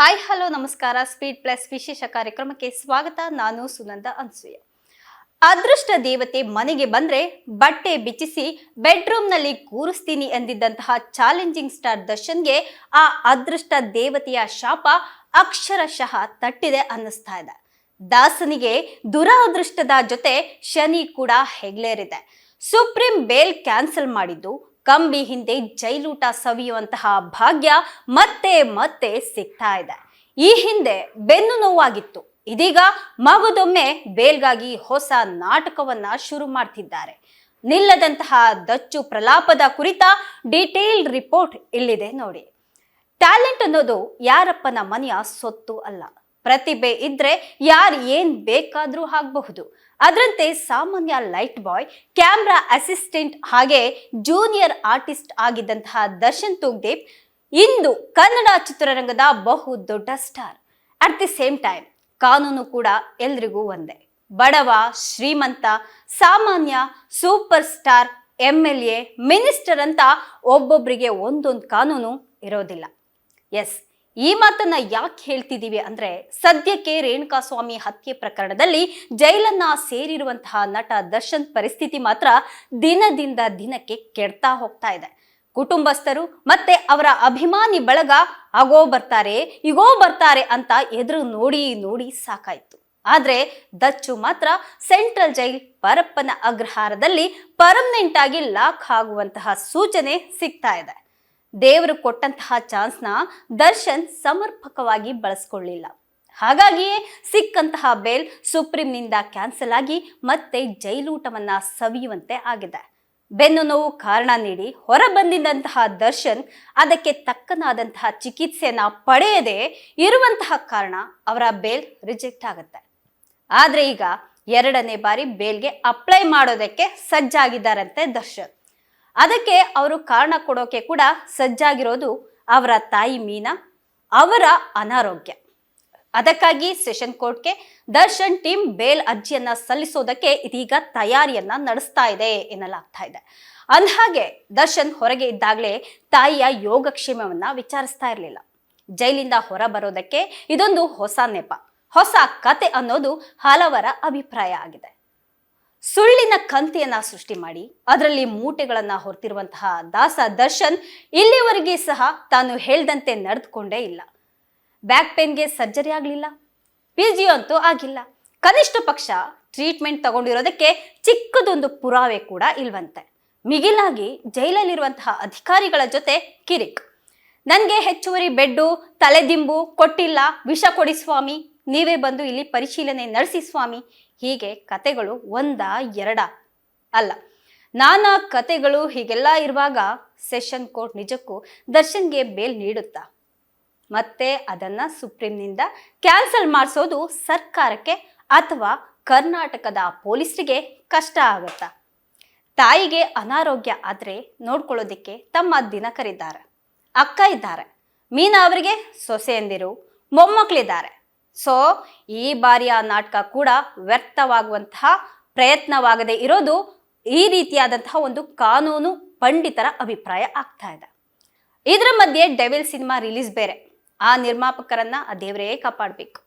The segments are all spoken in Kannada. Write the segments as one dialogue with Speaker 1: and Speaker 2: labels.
Speaker 1: ಹಾಯ್ ಹಲೋ ನಮಸ್ಕಾರ. ಸ್ಪೀಡ್ ಪ್ಲಸ್ ವಿಶೇಷ ಕಾರ್ಯಕ್ರಮಕ್ಕೆ ಸ್ವಾಗತ. ನಾನು ಸುನಂದ ಅನ್ಸೂಯ. ಅದೃಷ್ಟ ದೇವತೆ ಮನೆಗೆ ಬಂದ್ರೆ ಬಟ್ಟೆ ಬಿಚ್ಚಿಸಿ ಬೆಡ್ರೂಮ್ನಲ್ಲಿ ಕೂರಿಸ್ತೀನಿ ಎಂದಿದ್ದಂತಹ ಚಾಲೆಂಜಿಂಗ್ ಸ್ಟಾರ್ ದರ್ಶನ್ಗೆ ಆ ಅದೃಷ್ಟ ದೇವತೆಯ ಶಾಪ ಅಕ್ಷರಶಃ ತಟ್ಟಿದೆ ಅನ್ನಿಸ್ತಾ ಇದೆ. ದಾಸನಿಗೆ ದುರಾದೃಷ್ಟದ ಜೊತೆ ಶನಿ ಕೂಡ ಹೆಗ್ಲೇರಿದೆ. ಸುಪ್ರೀಂ ಬೇಲ್ ಕ್ಯಾನ್ಸಲ್ ಮಾಡಿದ್ದು ಕಂಬಿ ಹಿಂದೆ ಜೈಲೂಟ ಸವಿಯುವಂತಹ ಭಾಗ್ಯ ಮತ್ತೆ ಮತ್ತೆ ಸಿಗ್ತಾ ಇದೆ. ಈ ಹಿಂದೆ ಬೆನ್ನು ನೋವಾಗಿತ್ತು. ಇದೀಗ ಮಗದೊಮ್ಮೆ ಬೇಲ್ಗಾಗಿ ಹೊಸ ನಾಟಕವನ್ನ ಶುರು ಮಾಡ್ತಿದ್ದಾರೆ. ನಿಲ್ಲದಂತಹ ದಚ್ಚು ಪ್ರಲಾಪದ ಕುರಿತ ಡೀಟೇಲ್ ರಿಪೋರ್ಟ್ ಇಲ್ಲಿದೆ ನೋಡಿ. ಟ್ಯಾಲೆಂಟ್ ಅನ್ನೋದು ಯಾರಪ್ಪನ ಮನೆಯ ಸೊತ್ತು ಅಲ್ಲ. ಪ್ರತಿಭೆ ಇದ್ರೆ ಯಾರು ಏನ್ ಬೇಕಾದ್ರೂ ಆಗಬಹುದು ಅದರಂತೆ ಸಾಮಾನ್ಯ ಲೈಟ್ ಬಾಯ್, ಕ್ಯಾಮ್ರಾ ಅಸಿಸ್ಟೆಂಟ್ ಹಾಗೆ ಜೂನಿಯರ್ ಆರ್ಟಿಸ್ಟ್ ಆಗಿದ್ದಂತಹ ದರ್ಶನ್ ತೂಗ್ದೇವ್ ಇಂದು ಕನ್ನಡ ಚಿತ್ರರಂಗದ ಬಹು ದೊಡ್ಡ star. At the same time ಕಾನೂನು ಕೂಡ ಎಲ್ರಿಗೂ ಒಂದೇ. ಬಡವ, ಶ್ರೀಮಂತ, ಸಾಮಾನ್ಯ super star M L A minister ಅಂತ ಒಬ್ಬೊಬ್ಬರಿಗೆ ಒಂದೊಂದು ಕಾನೂನು ಇರೋದಿಲ್ಲ. ಎಸ್ ಈ ಮಾತನ್ನ ಯಾಕೆ ಹೇಳ್ತಿದ್ದೀವಿ ಅಂದ್ರೆ ಸದ್ಯಕ್ಕೆ ರೇಣುಕಾಸ್ವಾಮಿ ಹತ್ಯೆ ಪ್ರಕರಣದಲ್ಲಿ ಜೈಲನ್ನ ಸೇರಿರುವಂತಹ ನಟ ದರ್ಶನ್ ಪರಿಸ್ಥಿತಿ ಮಾತ್ರ ದಿನದಿಂದ ದಿನಕ್ಕೆ ಕೆಡ್ತಾ ಹೋಗ್ತಾ ಇದೆ. ಕುಟುಂಬಸ್ಥರು ಮತ್ತೆ ಅವರ ಅಭಿಮಾನಿ ಬಳಗ ಆಗೋ ಬರ್ತಾರೆ ಈಗೋ ಬರ್ತಾರೆ ಅಂತ ಎದುರು ನೋಡಿ ನೋಡಿ ಸಾಕಾಯ್ತು. ಆದ್ರೆ ದಚ್ಚು ಮಾತ್ರ ಸೆಂಟ್ರಲ್ ಜೈಲ್ ಪರಪ್ಪನ ಅಗ್ರಹಾರದಲ್ಲಿ ಪರ್ಮನೆಂಟ್ ಆಗಿ ಲಾಕ್ ಆಗುವಂತಹ ಸೂಚನೆ ಸಿಗ್ತಾ ಇದೆ. ದೇವರು ಕೊಟ್ಟಂತಹ ಚಾನ್ಸ್ನ ದರ್ಶನ್ ಸಮರ್ಪಕವಾಗಿ ಬಳಸ್ಕೊಳ್ಳಿಲ್ಲ. ಹಾಗಾಗಿಯೇ ಸಿಕ್ಕಂತಹ ಬೇಲ್ ಸುಪ್ರೀಂನಿಂದ ಕ್ಯಾನ್ಸಲ್ ಆಗಿ ಮತ್ತೆ ಜೈಲೂಟವನ್ನ ಸವಿಯುವಂತೆ ಆಗಿದೆ. ಬೆನ್ನು ನೋವು ಕಾರಣ ನೀಡಿ ಹೊರ ಬಂದಿದ್ದಂತಹ ದರ್ಶನ್ ಅದಕ್ಕೆ ತಕ್ಕನಾದಂತಹ ಚಿಕಿತ್ಸೆಯನ್ನ ಪಡೆಯದೆ ಇರುವಂತಹ ಕಾರಣ ಅವರ ಬೇಲ್ ರಿಜೆಕ್ಟ್ ಆಗುತ್ತೆ. ಆದರೆ ಈಗ ಎರಡನೇ ಬಾರಿ ಬೇಲ್ಗೆ ಅಪ್ಲೈ ಮಾಡೋದಕ್ಕೆ ಸಜ್ಜಾಗಿದ್ದಾರಂತೆ ದರ್ಶನ್. ಅದಕ್ಕೆ ಅವರು ಕಾರಣ ಕೊಡೋಕೆ ಕೂಡ ಸಜ್ಜಾಗಿರೋದು ಅವರ ತಾಯಿ ಮೀನಾ, ಅವರ ಅನಾರೋಗ್ಯ. ಅದಕ್ಕಾಗಿ ಸೆಷನ್ ಕೋರ್ಟ್ಗೆ ದರ್ಶನ್ ಟೀಮ್ ಬೇಲ್ ಅರ್ಜಿಯನ್ನ ಸಲ್ಲಿಸೋದಕ್ಕೆ ಇದೀಗ ತಯಾರಿಯನ್ನ ನಡೆಸ್ತಾ ಇದೆ ಎನ್ನಲಾಗ್ತಾ ಇದೆ. ಅಂದಹಾಗೆ ದರ್ಶನ್ ಹೊರಗೆ ಇದ್ದಾಗಲೇ ತಾಯಿಯ ಯೋಗಕ್ಷೇಮವನ್ನ ವಿಚಾರಿಸ್ತಾ ಇರಲಿಲ್ಲ. ಜೈಲಿಂದ ಹೊರ ಬರೋದಕ್ಕೆ ಇದೊಂದು ಹೊಸ ನೆಪ, ಹೊಸ ಕತೆ ಅನ್ನೋದು ಹಲವರ ಅಭಿಪ್ರಾಯ ಆಗಿದೆ. ಸುಳ್ಳಿನ ಕಂತೆಯನ್ನ ಸೃಷ್ಟಿ ಮಾಡಿ, ಅದರಲ್ಲಿ ಮೂಟೆಗಳನ್ನ ಹೊರತಿರುವಂತಹ ದಾಸ ದರ್ಶನ್ ಇಲ್ಲಿವರೆಗೆ ಸಹ ತಾನು ಹೇಳ್ದಂತೆ ನಡೆದುಕೊಂಡೇ ಇಲ್ಲ. ಬ್ಯಾಕ್ ಪೇನ್ಗೆ ಸರ್ಜರಿ ಆಗಲಿಲ್ಲ ಪಿ ಜಿ ಅಂತೂ ಆಗಿಲ್ಲ. ಕನಿಷ್ಠ ಪಕ್ಷ ಟ್ರೀಟ್ಮೆಂಟ್ ತಗೊಂಡಿರೋದಕ್ಕೆ ಚಿಕ್ಕದೊಂದು ಪುರಾವೆ ಕೂಡ ಇಲ್ವಂತೆ. ಮಿಗಿಲಾಗಿ ಜೈಲಲ್ಲಿರುವಂತಹ ಅಧಿಕಾರಿಗಳ ಜೊತೆ ಕಿರಿಕ್. ನನಗೆ ಹೆಚ್ಚುವರಿ ಬೆಡ್ಡು, ತಲೆದಿಂಬು ಕೊಟ್ಟಿಲ್ಲ, ವಿಷ ಕೊಡಿ ಸ್ವಾಮಿ. ನೀವೇ ಬಂದು ಇಲ್ಲಿ ಪರಿಶೀಲನೆ ನಡೆಸಿ ಸ್ವಾಮಿ. ಹೀಗೆ ಕತೆಗಳು ಒಂದ ಎರಡ? ಅಲ್ಲ, ನಾನಾ ಕತೆಗಳು ಹೀಗೆಲ್ಲ ಇರುವಾಗ ಸೆಷನ್ ಕೋರ್ಟ್ ನಿಜಕ್ಕೂ ದರ್ಶನ್ಗೆ ಬೇಲ್ ನೀಡುತ್ತಾ? ಮತ್ತೆ ಅದನ್ನ ಸುಪ್ರೀಂನಿಂದ ಕ್ಯಾನ್ಸಲ್ ಮಾಡಿಸೋದು ಸರ್ಕಾರಕ್ಕೆ ಅಥವಾ ಕರ್ನಾಟಕದ ಪೊಲೀಸರಿಗೆ ಕಷ್ಟ ಆಗುತ್ತಾ? ತಾಯಿಗೆ ಅನಾರೋಗ್ಯ ಆದರೆ ನೋಡ್ಕೊಳ್ಳೋದಿಕ್ಕೆ ತಮ್ಮ ದಿನಕರಿದ್ದಾರೆ. ಅಕ್ಕ ಇದ್ದಾರೆ. ಮೀನಾ ಅವರಿಗೆ ಸೊಸೆಯಂದಿರು ಮೊಮ್ಮಕ್ಕಳಿದ್ದಾರೆ ಸೊ ಈ ಬಾರಿಯ ನಾಟಕ ಕೂಡ ವ್ಯರ್ಥವಾಗುವಂತಹ ಪ್ರಯತ್ನವಾಗದೆ ಇರೋದು ಈ ರೀತಿಯಾದಂತಹ ಒಂದು ಕಾನೂನು ಪಂಡಿತರ ಅಭಿಪ್ರಾಯ ಆಗ್ತಾ ಇದೆ. ಇದರ ಮಧ್ಯೆ ಡೆವಿಲ್ ಸಿನಿಮಾ ರಿಲೀಸ್ ಬೇರೆ. ಆ ನಿರ್ಮಾಪಕರನ್ನ ಆ ದೇವರೇ ಕಾಪಾಡಬೇಕು.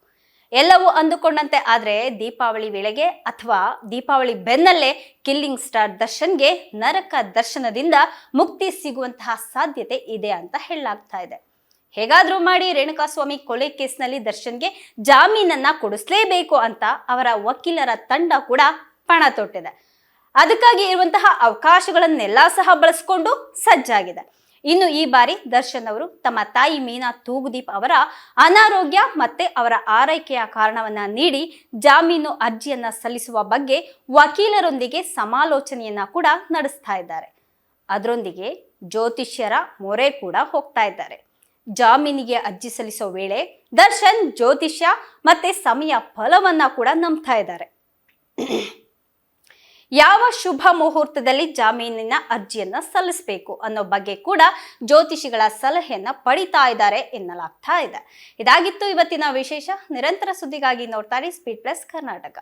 Speaker 1: ಎಲ್ಲವೂ ಅಂದುಕೊಂಡಂತೆ ಆದರೆ ದೀಪಾವಳಿ ವೇಳೆಗೆ ಅಥವಾ ದೀಪಾವಳಿ ಬೆನ್ನಲ್ಲೇ ಕಿಲ್ಲಿಂಗ್ ಸ್ಟಾರ್ ದರ್ಶನ್ಗೆ ನರಕ ದರ್ಶನದಿಂದ ಮುಕ್ತಿ ಸಿಗುವಂತಹ ಸಾಧ್ಯತೆ ಇದೆ ಅಂತ ಹೇಳಲಾಗ್ತಾ ಇದೆ. ಹೇಗಾದ್ರೂ ಮಾಡಿ ರೇಣುಕಾಸ್ವಾಮಿ ಕೊಲೆ ಕೇಸ್ನಲ್ಲಿ ದರ್ಶನ್ಗೆ ಜಾಮೀನನ್ನ ಕೊಡಿಸ್ಲೇಬೇಕು ಅಂತ ಅವರ ವಕೀಲರ ತಂಡ ಕೂಡ ಪಣ ತೊಟ್ಟಿದೆ. ಅದಕ್ಕಾಗಿ ಇರುವಂತಹ ಅವಕಾಶಗಳನ್ನೆಲ್ಲ ಸಹ ಬಳಸ್ಕೊಂಡು ಸಜ್ಜಾಗಿದೆ. ಇನ್ನು ಈ ಬಾರಿ ದರ್ಶನ್ ಅವರು ತಮ್ಮ ತಾಯಿ ಮೀನಾ ತೂಗುದೀಪ್ ಅವರ ಅನಾರೋಗ್ಯ ಮತ್ತೆ ಅವರ ಆರೈಕೆಯ ಕಾರಣವನ್ನ ನೀಡಿ ಜಾಮೀನು ಅರ್ಜಿಯನ್ನ ಸಲ್ಲಿಸುವ ಬಗ್ಗೆ ವಕೀಲರೊಂದಿಗೆ ಸಮಾಲೋಚನೆಯನ್ನ ಕೂಡ ನಡೆಸ್ತಾ ಇದ್ದಾರೆ. ಅದರೊಂದಿಗೆ ಜ್ಯೋತಿಷ್ಯರ ಮೊರೆ ಕೂಡ ಹೋಗ್ತಾ ಇದ್ದಾರೆ. ಜಾಮೀನಿಗೆ ಅರ್ಜಿ ಸಲ್ಲಿಸೋ ವೇಳೆ ದರ್ಶನ್, ಜ್ಯೋತಿಷ್ಯ ಮತ್ತೆ ಸಮಯ ಫಲವನ್ನ ಕೂಡ ನಂಬ್ತಾ ಇದ್ದಾರೆ. ಯಾವ ಶುಭ ಮುಹೂರ್ತದಲ್ಲಿ ಜಾಮೀನಿನ ಅರ್ಜಿಯನ್ನ ಸಲ್ಲಿಸಬೇಕು ಅನ್ನೋ ಬಗ್ಗೆ ಕೂಡ ಜ್ಯೋತಿಷಿಗಳ ಸಲಹೆಯನ್ನ ಪಡಿತಾ ಇದ್ದಾರೆ ಎನ್ನಲಾಗ್ತಾ ಇದೆ. ಇದಾಗಿತ್ತು ಇವತ್ತಿನ ವಿಶೇಷ. ನಿರಂತರ ಸುದ್ದಿಗಾಗಿ ನೋಡ್ತಾರೆ ಸ್ಪೀಡ್ ಪ್ಲಸ್ ಕರ್ನಾಟಕ.